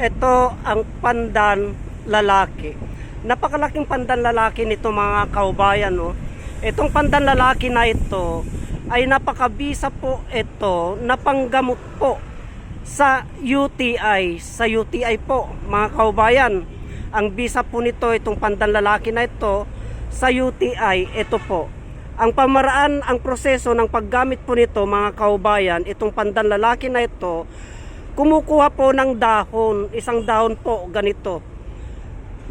Ito ang pandan lalaki. Napakalaking pandan lalaki nito mga kaubayan. No? Itong pandan lalaki na ito ay napakabisa po ito na panggamot po sa UTI. Sa UTI po mga kaubayan. Ang bisa po nito itong pandan lalaki na ito sa UTI. Ito po. Ang pamaraan, ang proseso ng paggamit po nito mga kaubayan, itong pandan lalaki na ito, kumukuha po ng dahon, isang dahon po ganito.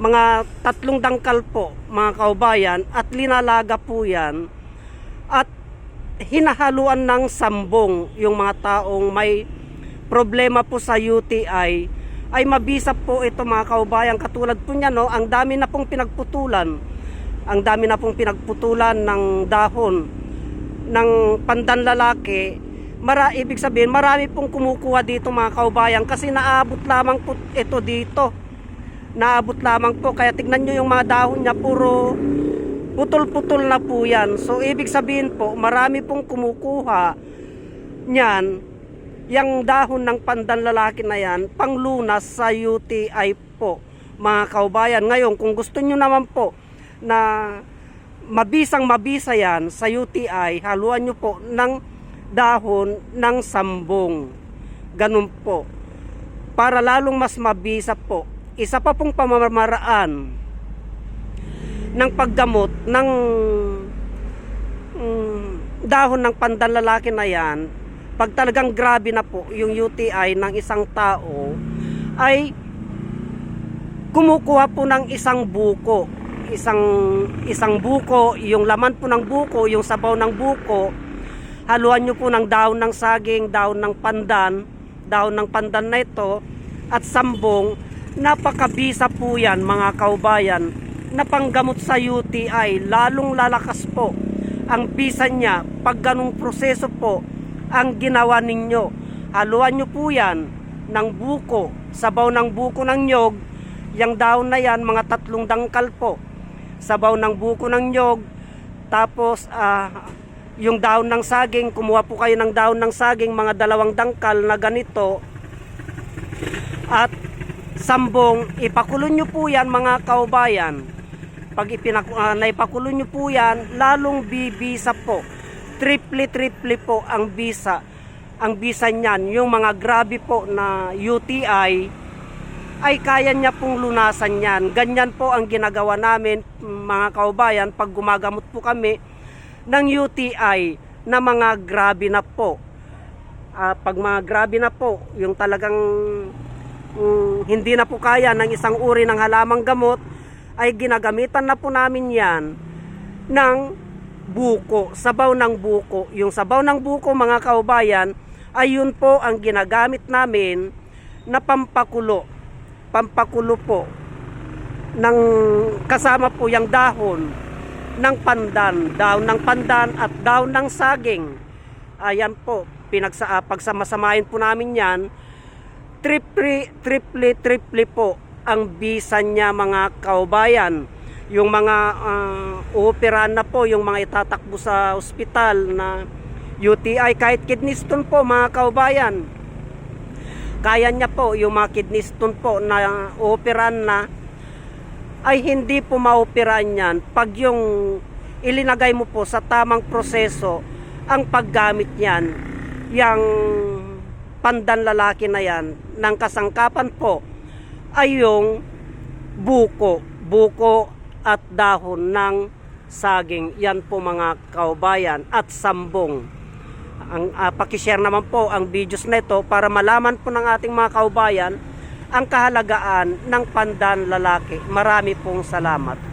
Mga tatlong dangkal po mga kaubayan at linalaga po yan. At hinahaluan ng sambong yung mga taong may problema po sa UTI ay mabisa po ito mga kaubayan. Katulad po niya no ang dami na pong pinagputulan. Ang dami na pong pinagputulan ng dahon ng pandan lalaki mara ibig sabihin marami pong kumukuha dito mga kaubayan kasi naabot lamang po ito dito. Naabot lamang po. Kaya tignan nyo yung mga dahon niya puro putol-putol na po yan. So ibig sabihin po marami pong kumukuha niyan yung dahon ng pandan lalaki na yan panglunas sa UTI po mga kaubayan. Ngayon kung gusto nyo naman po na mabisang mabisa yan sa UTI haluan nyo po ng dahon ng sambong. Ganun po. Para lalong mas mabisa po isa pa pong pamamaraan ng paggamot ng mm, dahon ng pandalalaki na yan pag talagang grabe na po yung UTI ng isang tao ay kumukuha po ng isang buko. Isang isang buko yung laman po ng buko yung sabaw ng buko haluan nyo po ng dahon ng saging dahon ng pandan dahon ng pandan na ito at sambong. Napakabisa po yan mga kaubayan. Na panggamot sa UTI lalong lalakas po ang bisa niya. Pag ganong proseso po ang ginawa ninyo haluan nyo po yan ng buko sabaw ng buko ng nyog. Yung dahon na yan mga tatlong dangkal po. Sabaw ng buko ng nyog tapos ah, yung dahon ng saging kumuha po kayo ng dahon ng saging mga dalawang dangkal na ganito. At sambong ipakulo nyo po yan mga kaubayan. Pag ipinak, uh, naipakulo nyo po yan lalong bibisa po. Triple triple po ang bisa. Ang bisa niyan yung mga grabe po na UTI ay kaya niya pong lunasan yan. Ganyan po ang ginagawa namin mga kaubayan. Pag gumagamot po kami ng UTI na mga grabe na po Ah, pag mga grabe na po yung talagang mm, hindi na po kaya ng isang uri ng halamang gamot ay ginagamitan na po namin yan ng buko, sabaw ng buko. Yung sabaw ng buko mga kaubayan ay yun po ang ginagamit namin na pampakulo. Pampakulo po ng kasama po yung dahon ng pandan, dahon ng pandan at dahon ng saging. Ayan po, pinagsa ah, pagsamasamahin po namin 'yan. Triple triple triple po ang bisa niya mga kaubayan. Yung mga uh, uoperahan na po, yung mga itatakbo sa ospital na UTI kahit kidney stone po mga kaubayan. Kaya niya po yung mga kidney stone po na uoperahan na ay hindi po maoperahan yan pag yung ilinagay mo po sa tamang proseso ang paggamit niyan. Yung pandan lalaki na yan ng kasangkapan po ay yung buko buko at dahon ng saging. Yan po mga kaubayan at sambong. Ang uh, pakishare naman po ang videos nito para malaman po ng ating mga kaubayan ang kahalagaan ng pandan lalaki. Marami pong salamat